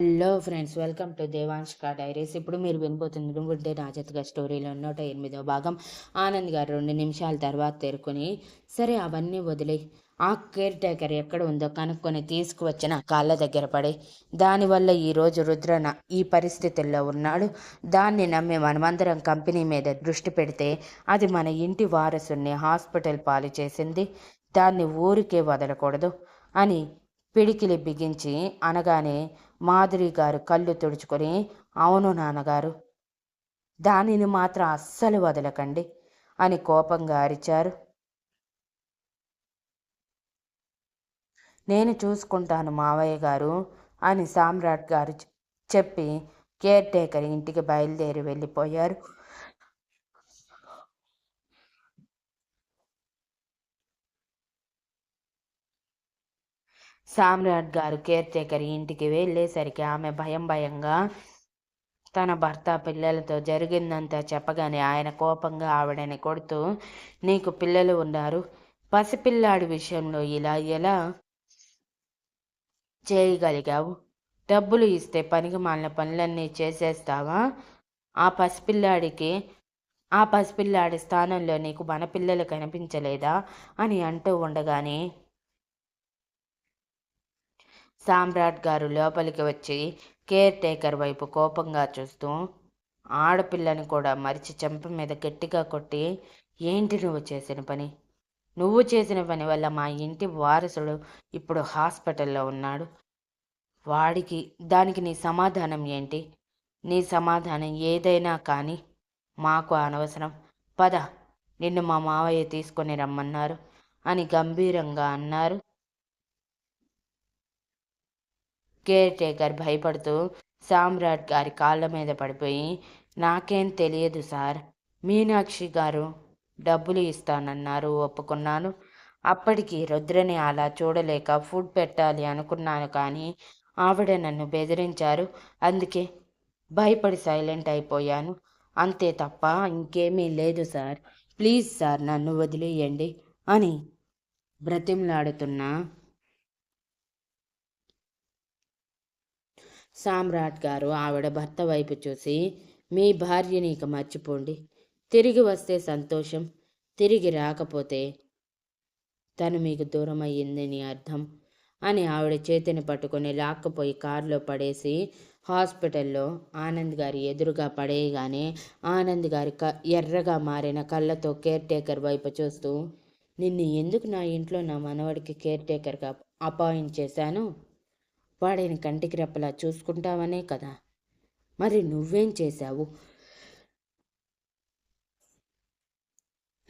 Hello friends welcome to Devanshka diaries. ఇప్పుడు మీరు వినబోతుంది బుడ్డే రాజత్గా స్టోరీలో నూట ఎనిమిదో భాగం. ఆనంద్ గారు రెండు నిమిషాల తర్వాత తేరుకొని సరే అవన్నీ వదిలే. ఆ కేర్ టేకర్ ఎక్కడ ఉందో కనుక్కొని తీసుకువచ్చిన కాళ్ళ దగ్గర పడి. దానివల్ల ఈరోజు రుద్రన ఈ పరిస్థితుల్లో ఉన్నాడు. దాన్ని నమ్మి మనమందరం కంపెనీ మీద దృష్టి పెడితే అది మన ఇంటి వారసుని హాస్పిటల్ పాలు చేసింది. దాన్ని ఊరికే వదలకూడదు అని పిడికిలి బిగించి అనగానే మాధురి గారు కళ్ళు తుడుచుకొని అవును నాన్నగారు దానిని మాత్రం అస్సలు వదలకండి అని కోపంగా అరిచారు. నేను చూసుకుంటాను మావయ్య గారు అని సామ్రాట్ గారు చెప్పి కేర్ టేకర్ ఇంటికి బయలుదేరి వెళ్ళిపోయారు. సామ్రాట్ గారు కేర్ టేకర్ ఇంటికి వెళ్ళేసరికి ఆమె భయం భయంగా తన భర్త పిల్లలతో జరిగిందంతా చెప్పగానే ఆయన కోపంగా ఆవిడని కొడుతూ నీకు పిల్లలు ఉన్నారు. పసిపిల్లాడి విషయంలో ఇలా ఎలా చేయగలిగావు? డబ్బులు ఇస్తే పనికి మాలిన పనులన్నీ చేసేస్తావా? ఆ పసిపిల్లాడికి ఆ పసిపిల్లాడి స్థానంలో నీకు మన పిల్లలు కనిపించలేదా? అని అంటూ ఉండగానే సామ్రాట్ గారు లోపలికి వచ్చి కేర్ టేకర్ వైపు కోపంగా చూస్తూ ఆడపిల్లని కూడా మరిచి చెంప మీద గట్టిగా కొట్టి ఏంటి నువ్వు చేసిన పని? నువ్వు చేసిన పని వల్ల మా ఇంటి వారసుడు ఇప్పుడు హాస్పిటల్లో ఉన్నాడు. వాడికి దానికి నీ సమాధానం ఏంటి? నీ సమాధానం ఏదైనా కానీ మాకు అనవసరం. పద నిన్ను మా మావయ్య తీసుకొని రమ్మన్నారు అని గంభీరంగా అన్నారు. కేర్ టేకర్ భయపడుతూ సామ్రాట్ గారి కాళ్ళ మీద పడిపోయి నాకేం తెలియదు సార్. మీనాక్షి గారు డబ్బులు ఇస్తానన్నారు ఒప్పుకున్నాను. అప్పటికి రుద్రని అలా చూడలేక ఫుడ్ పెట్టాలి అనుకున్నాను కానీ ఆవిడ నన్ను బెదిరించారు. అందుకే భయపడి సైలెంట్ అయిపోయాను. అంతే తప్ప ఇంకేమీ లేదు సార్. ప్లీజ్ సార్ నన్ను వదిలేయండి అని బ్రతిమలాడుతున్నా సామ్రాట్ గారు ఆవిడ భర్త వైపు చూసి మీ భార్యని ఇక మర్చిపోండి. తిరిగి వస్తే సంతోషం. తిరిగి రాకపోతే తను మీకు దూరం అయ్యిందని అర్థం? అని ఆవిడ చేతిని పట్టుకొని లాక్కపోయి కారులో పడేసి హాస్పిటల్లో ఆనంద్ గారి ఎదురుగా పడేయగానే ఆనంద్ గారి క ఎర్రగా మారిన కళ్ళతో కేర్ టేకర్ వైపు చూస్తూ నిన్ను ఎందుకు నా ఇంట్లో నా మనవడికి కేర్ టేకర్గా అపాయింట్ చేశాను? వాడిని కంటికి రెప్పలా చూసుకుంటావనే కదా. మరి నువ్వేం చేశావు?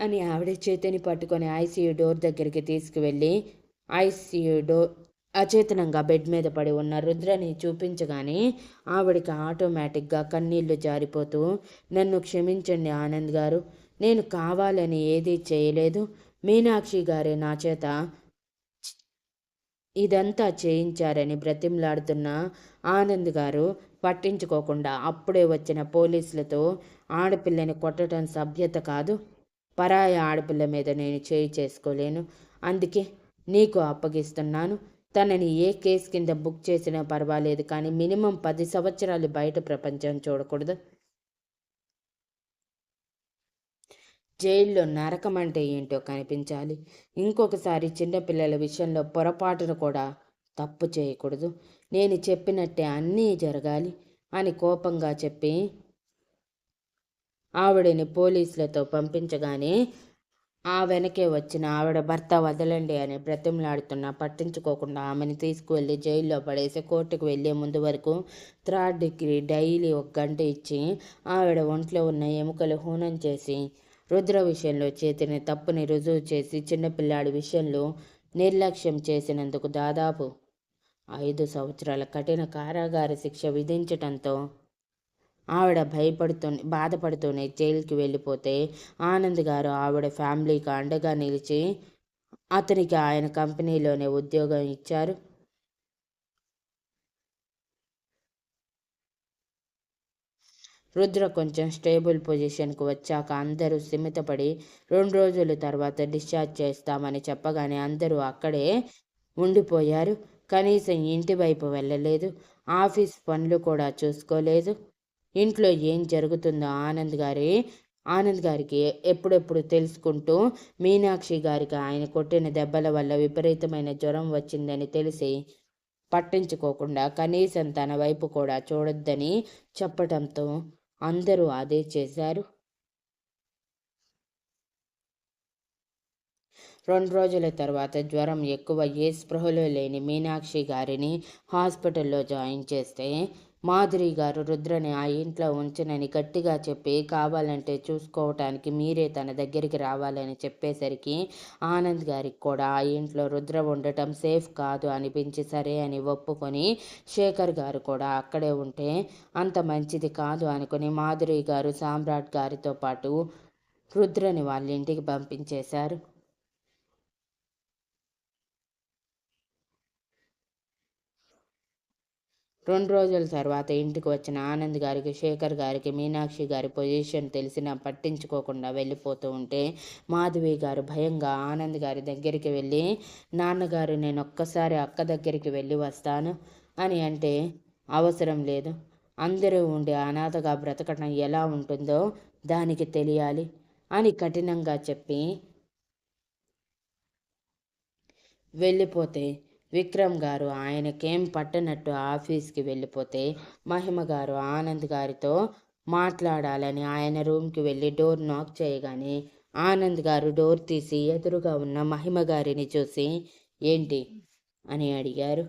అని ఆవిడ చేతిని పట్టుకొని ఐసీయూ డోర్ దగ్గరికి తీసుకువెళ్ళి ఐసీయూ డోర్ అచేతనంగా బెడ్ మీద పడి ఉన్న రుద్రని చూపించగానే ఆవిడికి ఆటోమేటిక్గా కన్నీళ్ళు జారిపోతూ నన్ను క్షమించండి ఆనంద్ గారు నేను కావాలని ఏదీ చేయలేదు. మీనాక్షి గారే నా చేత ఇదంతా చేయించారని బ్రతిమలాడుతున్న ఆనంద్ గారు పట్టించుకోకుండా అప్పుడే వచ్చిన పోలీసులతో ఆడపిల్లని కొట్టడం సభ్యత కాదు. పరాయ ఆడపిల్ల మీద నేను చేయి చేసుకోలేను. అందుకే నీకు అప్పగిస్తున్నాను. తనని ఏ కేసు కింద బుక్ చేసినా పర్వాలేదు కానీ మినిమం పది సంవత్సరాలు బయట ప్రపంచం చూడకూడదు. జైల్లో నరకం అంటే ఏంటో కనిపించాలి. ఇంకొకసారి చిన్నపిల్లల విషయంలో పొరపాటును కూడా తప్పు చేయకూడదు. నేను చెప్పినట్టే అన్నీ జరగాలి అని కోపంగా చెప్పి ఆవిడని పోలీసులతో పంపించగానే ఆ వెనకే వచ్చిన ఆవిడ భర్త వదలండి అని బ్రతిమలాడుతున్నా పట్టించుకోకుండా ఆమెను తీసుకువెళ్ళి జైల్లో పడేసి కోర్టుకు వెళ్ళే ముందు వరకు థర్డ్ డిగ్రీ డైలీ ఒక గంట ఇచ్చి ఆవిడ ఒంట్లో ఉన్న ఎముకలు హూనం చేసి రుద్ర విషయంలో చేతిని తప్పుని రుజువు చేసి చిన్నపిల్లాడి విషయంలో నిర్లక్ష్యం చేసినందుకు దాదాపు ఐదు సంవత్సరాల కఠిన కారాగార శిక్ష విధించటంతో ఆవిడ భయపడుతూ బాధపడుతూనే జైలుకి వెళ్ళిపోతే ఆనంద్ గారు ఆవిడ ఫ్యామిలీకి అండగా నిలిచి అతనికి ఆయన కంపెనీలోనే ఉద్యోగం ఇచ్చారు. రుద్ర కొంచెం స్టేబుల్ పొజిషన్కు వచ్చాక అందరూ సిమితపడి రెండు రోజుల తర్వాత డిశ్చార్జ్ చేస్తామని చెప్పగానే అందరూ అక్కడే ఉండిపోయారు. కనీసం ఇంటి వైపు వెళ్ళలేదు. ఆఫీస్ పనులు కూడా చూసుకోలేదు. ఇంట్లో ఏం జరుగుతుందో ఆనంద్ గారి ఆనంద్ గారికి ఎప్పుడెప్పుడు తెలుసుకుంటూ మీనాక్షి గారికి ఆయన కొట్టిన దెబ్బల వల్ల విపరీతమైన జ్వరం వచ్చిందని తెలిసి పట్టించుకోకుండా కనీసం తన వైపు కూడా చూడొద్దని చెప్పడంతో అందరూ అదే చేశారు. రెండు రోజుల తర్వాత జ్వరం ఎక్కువ ఏ స్పృహలో లేని మీనాక్షి గారిని హాస్పిటల్లో జాయిన్ చేస్తే మాధురి గారు రుద్రని ఆ ఇంట్లో ఉంచనని గట్టిగా చెప్పి కావాలంటే చూసుకోవటానికి మీరే తన దగ్గరికి రావాలని చెప్పేసరికి ఆనంద్ గారికి కూడా ఆ ఇంట్లో రుద్ర ఉండటం సేఫ్ కాదు అనిపించి సరే అని ఒప్పుకొని శేఖర్ గారు కూడా అక్కడే ఉంటే అంత మంచిది కాదు అనుకుని మాధురి గారు సామ్రాట్ గారితో పాటు రుద్రని వాళ్ళ ఇంటికి పంపించేశారు. రెండు రోజుల తర్వాత ఇంటికి వచ్చిన ఆనంద్ గారికి శేఖర్ గారికి మీనాక్షి గారి పొజిషన్ తెలిసినా పట్టించుకోకుండా వెళ్ళిపోతూ ఉంటే మాధవి గారు భయంగా ఆనంద్ గారి దగ్గరికి వెళ్ళి నాన్నగారు నేను ఒక్కసారి అక్క దగ్గరికి వెళ్ళి వస్తాను అని అంటే అవసరం లేదు. అందరూ ఉండి అనాథగా బ్రతకడం ఎలా ఉంటుందో దానికి తెలియాలి అని కఠినంగా చెప్పి వెళ్ళిపోతే విక్రమ్ గారు ఆయనకేం పట్టనట్టు ఆఫీస్కి వెళ్ళిపోతే మహిమ గారు ఆనంద్ గారితో మాట్లాడాలని ఆయన రూమ్కి వెళ్ళి డోర్ నాక్ చేయగానే ఆనంద్ గారు డోర్ తీసి ఎదురుగా ఉన్న మహిమ గారిని చూసి ఏంటి? అని అడిగారు.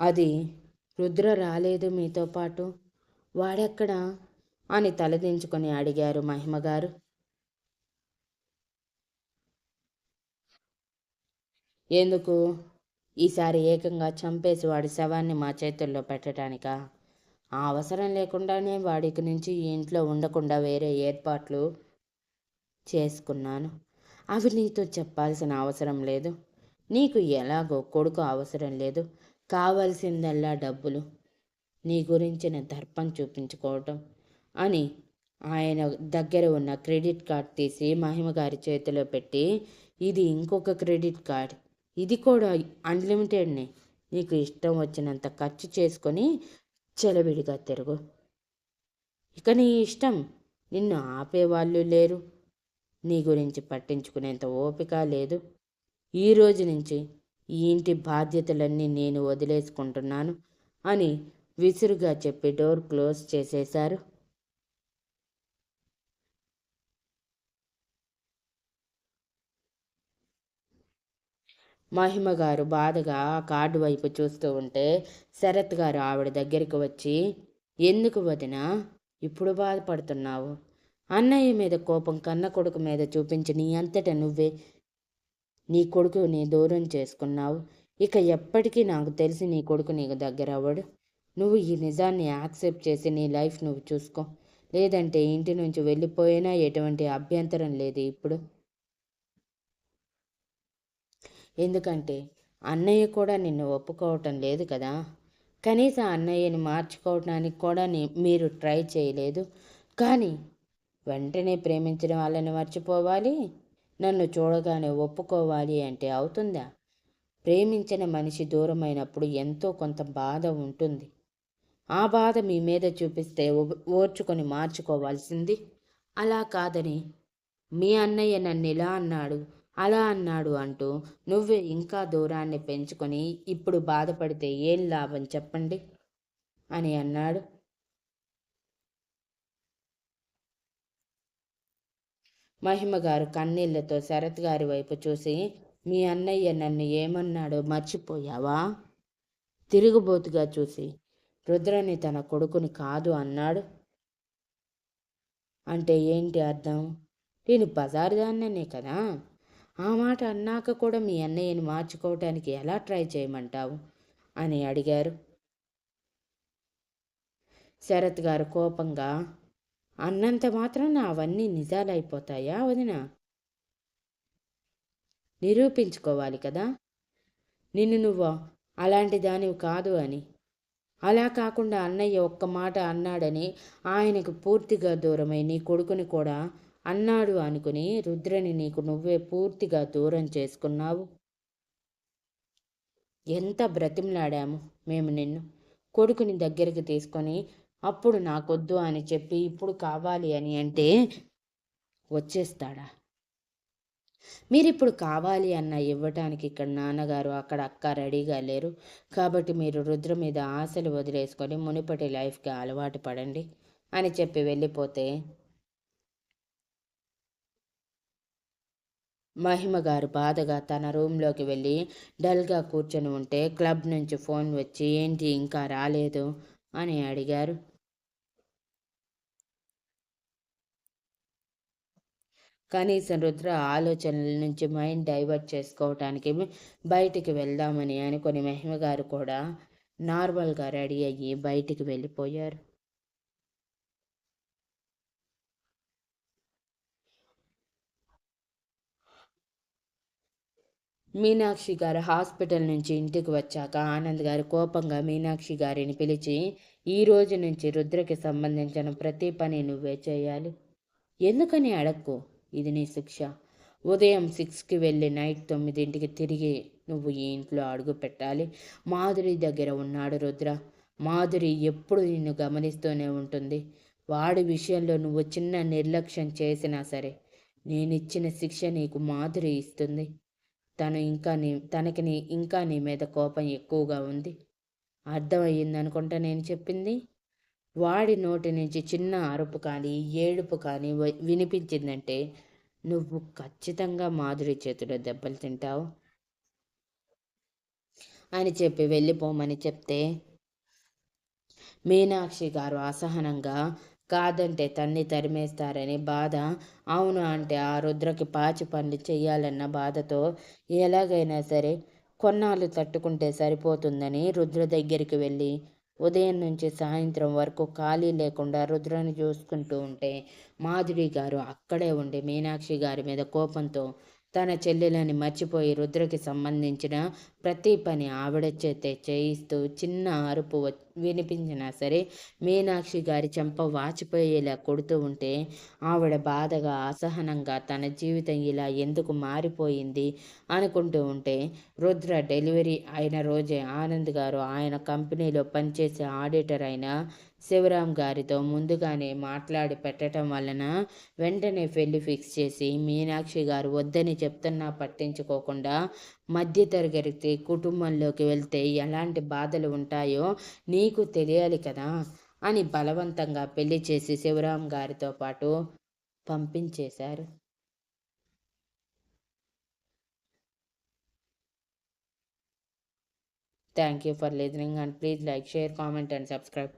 అది రుద్ర రాలేదు మీతో పాటు. వాడెక్కడా? అని తలదించుకొని అడిగారు మహిమ ఎందుకు? ఈసారి ఏకంగా చంపేసి వాడి శవాన్ని మా చేతుల్లో పెట్టడానిక? ఆ అవసరం లేకుండానే వాడికి నుంచి ఈ ఇంట్లో ఉండకుండా వేరే ఏర్పాట్లు చేసుకున్నాను. అవి నీతో చెప్పాల్సిన అవసరం లేదు. నీకు ఎలాగో కొడుకు అవసరం లేదు. కావలసిందల్లా డబ్బులు. నీ గురించిన దర్పం చూపించుకోవటం అని ఆయన దగ్గర ఉన్న క్రెడిట్ కార్డ్ తీసి మహిమ గారి చేతిలో పెట్టి ఇది ఇంకొక క్రెడిట్ కార్డ్. ఇది కూడా అన్లిమిటెడ్నే నీకు ఇష్టం వచ్చినంత ఖర్చు చేసుకొని చెలవిడిగా తిరుగు. ఇక నీ ఇష్టం. నిన్ను ఆపేవాళ్ళు లేరు. నీ గురించి పట్టించుకునేంత ఓపిక లేదు. ఈ రోజు నుంచి ఈ ఇంటి బాధ్యతలన్నీ నేను వదిలేసుకుంటున్నాను అని విసురుగా చెప్పి డోర్ క్లోజ్ చేసేశారు. మహిమ గారు బాధగా కార్డు వైపు చూస్తూ ఉంటే శరత్ గారు ఆవిడ దగ్గరికి వచ్చి ఎందుకు వదిన? ఇప్పుడు బాధపడుతున్నావు. అన్నయ్య మీద కోపం కన్న కొడుకు మీద చూపించి నీ అంతటా నువ్వే నీ కొడుకు నీ దూరం చేసుకున్నావు. ఇక ఎప్పటికీ నాకు తెలిసి నీ కొడుకు నీకు దగ్గర అవ్వడు. నువ్వు ఈ నిజాన్ని యాక్సెప్ట్ చేసి నీ లైఫ్ నువ్వు చూసుకో. లేదంటే ఇంటి నుంచి వెళ్ళిపోయినా ఎటువంటి అభ్యంతరం లేదు ఇప్పుడు. ఎందుకంటే అన్నయ్య కూడా నిన్ను ఒప్పుకోవటం లేదు కదా. కనీసం అన్నయ్యని మార్చుకోవడానికి కూడా మీరు ట్రై చేయలేదు. కానీ వెంటనే ప్రేమించిన వాళ్ళని మర్చిపోవాలి. నన్ను చూడగానే ఒప్పుకోవాలి అంటే అవుతుందా? ప్రేమించిన మనిషి దూరమైనప్పుడు ఎంతో కొంత బాధ ఉంటుంది. ఆ బాధ మీ మీద చూపిస్తే ఓర్చుకొని మార్చుకోవాల్సింది. అలా కాదని మీ అన్నయ్య నన్ను ఇలా అన్నాడు. అలా అన్నాడు అంటూ నువ్వే ఇంకా దూరాన్ని పెంచుకొని ఇప్పుడు బాధపడితే ఏం లాభం చెప్పండి? అని అన్నాడు. మహిమ గారు కన్నీళ్ళతో శరత్ గారి వైపు చూసి మీ అన్నయ్య నన్ను ఏమన్నాడో మర్చిపోయావా? తిరుగుబోతుగా చూసి రుద్రని తన కొడుకుని కాదు అన్నాడు. అంటే ఏంటి అర్థం? నేను బజారుదాన్ననే కదా? ఆ మాట అన్నాక కూడా మీ అన్నయ్యని మార్చుకోవటానికి ఎలా ట్రై చేయమంటావు? అని అడిగారు. శరత్ గారు కోపంగా అన్నంత మాత్రాన అవన్నీ నిజాలైపోతాయా వదిన? నిరూపించుకోవాలి కదా? నిన్ను నువ్వు అలాంటి దానివి కాదు అని. అలా కాకుండా అన్నయ్య ఒక్క మాట అన్నాడని ఆయనకు పూర్తిగా దూరమై నీ కొడుకుని కూడా అన్నాడు అనుకుని రుద్రని నీకు నువ్వే పూర్తిగా దూరం చేసుకున్నావు. ఎంత బ్రతిమలాడాము మేము నిన్ను. కొడుకుని దగ్గరికి తీసుకొని అప్పుడు నాకొద్దు అని చెప్పి ఇప్పుడు కావాలి అని అంటే వచ్చేస్తాడా? మీరు ఇప్పుడు కావాలి అన్న ఇవ్వటానికి ఇక్కడ నాన్నగారు అక్కడ అక్క రెడీగా లేరు. కాబట్టి మీరు రుద్ర మీద ఆశలు వదిలేసుకొని మునిపటి లైఫ్కి అలవాటు పడండి అని చెప్పి వెళ్ళిపోతే మహిమ గారు బాధగా తన రూమ్లోకి వెళ్ళి డల్గా కూర్చొని ఉంటే క్లబ్ నుంచి ఫోన్ వచ్చి ఏంటి ఇంకా రాలేదు? అని అడిగారు. కనీసం రుద్ర ఆలోచనల నుంచి మైండ్ డైవర్ట్ చేసుకోవటానికి బయటికి వెళ్దామని అనుకుని మహిమ గారు కూడా నార్మల్గా రెడీ అయ్యి బయటికి వెళ్ళిపోయారు. మీనాక్షి గారు హాస్పిటల్ నుంచి ఇంటికి వచ్చాక ఆనంద్ గారు కోపంగా మీనాక్షి గారిని పిలిచి ఈ రోజు నుంచి రుద్రకి సంబంధించిన ప్రతి పని నువ్వే చేయాలి. ఎందుకని అడక్కు? ఇది నీ శిక్ష. ఉదయం సిక్స్కి వెళ్ళి నైట్ తొమ్మిదింటికి తిరిగి నువ్వు ఈ ఇంట్లో అడుగు పెట్టాలి. మాధురి దగ్గర ఉన్నాడు రుద్ర. మాధురి ఎప్పుడు నిన్ను గమనిస్తూనే ఉంటుంది. వాడి విషయంలో నువ్వు చిన్న నిర్లక్ష్యం చేసినా సరే నేనిచ్చిన శిక్ష నీకు మాధురి ఇస్తుంది. తను ఇంకా నీ తనకి నీ ఇంకా నీ మీద కోపం ఎక్కువగా ఉంది. అర్థమయ్యిందనుకుంటా నేను చెప్పింది? వాడి నోటి నుంచి చిన్న అరుపు కానీ ఏడుపు కానీ వినిపించిందంటే నువ్వు ఖచ్చితంగా మాధురి చేతిలో దెబ్బలు తింటావు. అని చెప్పి వెళ్ళిపోమని చెప్తే మీనాక్షి గారు అసహనంగా కాదంటే తన్ని తరిమేస్తారని బాధ. అవును అంటే ఆ రుద్రకి పాచి పనులు చెయ్యాలన్న బాధతో ఎలాగైనా సరే కొన్నాళ్ళు తట్టుకుంటే సరిపోతుందని రుద్ర దగ్గరికి వెళ్ళి ఉదయం నుంచి సాయంత్రం వరకు ఖాళీ లేకుండా రుద్రని చూసుకుంటూ ఉంటే మాధురి గారు అక్కడే ఉండి మీనాక్షి గారి మీద కోపంతో తన చెల్లెలని మర్చిపోయి రుద్రకి సంబంధించిన ప్రతి పని ఆవిడ చేతే చేయిస్తూ చిన్న అరుపు వినిపించినా సరే మీనాక్షి గారి చెంప వాచిపోయేలా కొడుతూ ఉంటే ఆవిడ బాధగా అసహనంగా తన జీవితం ఇలా ఎందుకు మారిపోయింది అనుకుంటూ ఉంటే రుద్ర డెలివరీ అయిన రోజే ఆనంద్ గారు ఆయన కంపెనీలో పనిచేసే ఆడిటర్ అయిన శివరాం గారితో ముందుగానే మాట్లాడి పెట్టడం వలన వెంటనే పెళ్ళి ఫిక్స్ చేసి మీనాక్షి గారు వద్దని చెప్తున్నా పట్టించుకోకుండా మధ్యతరగతి కుటుంబంలోకి వెళ్తే ఎలాంటి బాధలు ఉంటాయో నీకు తెలియాలి కదా అని బలవంతంగా పెళ్ళి చేసి శివరాం గారితో పాటు పంపించేశారు. Thank you for listening and please like share comment and subscribe.